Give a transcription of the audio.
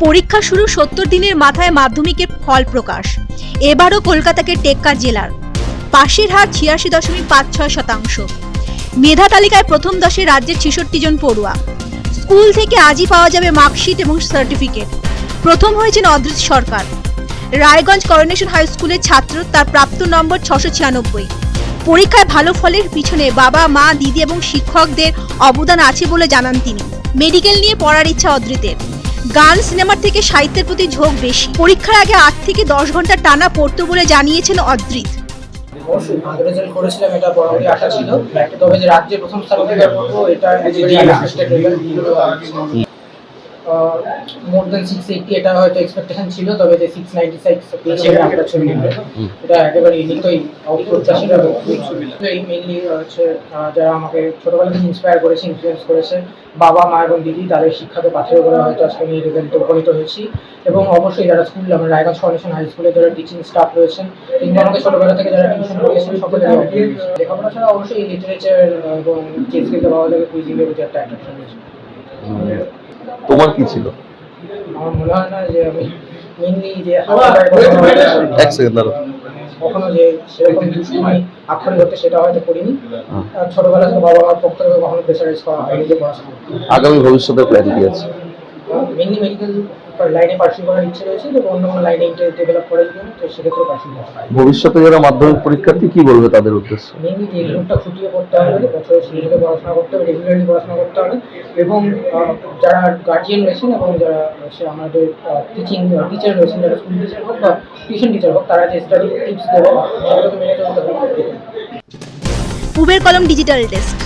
পরীক্ষা শুরু সত্তর দিনের মাথায় মাধ্যমিকের ফল প্রকাশ। এবারও কলকাতাকে টেক্কা জেলার। পাশের হার ছিয়াশি দশমিক পাঁচ ছয় শতাংশ। মেধা তালিকায় প্রথম দশে রাজ্যের ছেষট্টি জন পড়ুয়া। স্কুল থেকে আজই পাওয়া যাবে মার্কশিট এবং সার্টিফিকেট। প্রথম হয়েছেন অদ্রিত সরকার। রায়গঞ্জ করোনেশন হাই স্কুলের ছাত্র, তার প্রাপ্ত নম্বর ছশো ছিয়ানব্বই। পরীক্ষায় ভালো ফলের পিছনে বাবা, মা, দিদি এবং শিক্ষকদের অবদান আছে বলে জানান তিনি। মেডিকেল নিয়ে পড়ার ইচ্ছা অদ্রিতের গান সিনেমার থেকে সাহিত্যের প্রতি ঝোঁক বেশি। পরীক্ষার আগে আট থেকে দশ ঘণ্টা টানা পড়তো বলে জানিয়েছেন অদ্রিত। অবশ্যই ভালো রেজাল্ট করেছিলাম এটা বরাবরই আশা ছিল। তবে যে রাজ্যে প্রথম স্থান অধিকার করব এটা মোর দেন সিক্স এইটটি এটা হয়তো এক্সপেকটেশন ছিল তবে যে সিক্স নাইনটি সিক্স ছবি এটা একেবারে অপ্রত্যাশিত এই মেনলি হচ্ছে যারা আমাকে ছোটবেলা থেকে ইন্সপায়ার করেছে ইনফ্লুয়েন্স করেছে বাবা মা এবং দিদি তাদের শিক্ষাকে পাথেয় করে হয়তো আজকে আমি রেজাল্টে উপনীত হয়েছি। এবং অবশ্যই যারা স্কুল আমার রায়গঞ্জ ফাউন্ডেশন হাই স্কুলে যারা টিচিং স্টাফ রয়েছেন কিংবা আমাকে ছোটবেলা থেকে যারা টিউশন করিয়েছেন সকলের লেখাপড়া ছাড়া অবশ্যই লিটারেচার এবং চেস খেলতে ভালো লাগে কুইজিংয়ের প্রতি একটা অ্যাট্রাকশন রয়েছে। তোমার কি ছিল? এক সেকেন্ড দাঁড়ো কখনো যে সেরকম দুষ্টুমি আক্ষরিক হতে সেটা হয়তো করিনি আর ছোটবেলা থেকে বাবা মার পক্ষ থেকে কখনো প্রেশারাইজ করা হয়নি যে পড়াশোনা আগামী ভবিষ্যতে প্ল্যান কি আছে? মেনলি মেডিকেল লাইনে পার্সিং করার ইচ্ছে রয়েছে তো অন্য কোনো লাইনে ডেভেলপ করার জন্য তো সেক্ষেত্রে পার্সিং করা হয়। ভবিষ্যতে যারা মাধ্যমিক পরীক্ষার্থী কি বলবে তাদের উদ্দেশ্যে? মেনলি যে এক্সামটা খুঁটিয়ে পড়তে হবে বছরের শুরু থেকে পড়াশোনা করতে হবে রেগুলারলি পড়াশোনা করতে হবে এবং যারা গার্জিয়ান রয়েছেন এবং যারা হচ্ছে আমাদের টিচিং টিচার রয়েছেন যারা স্কুল টিচার হোক বা টিউশন টিচার হোক তারা যে স্টাডি টিপস দেবে সেগুলোকে মেনে চলতে হবে। পুবের কলম ডিজিটাল ডেস্ক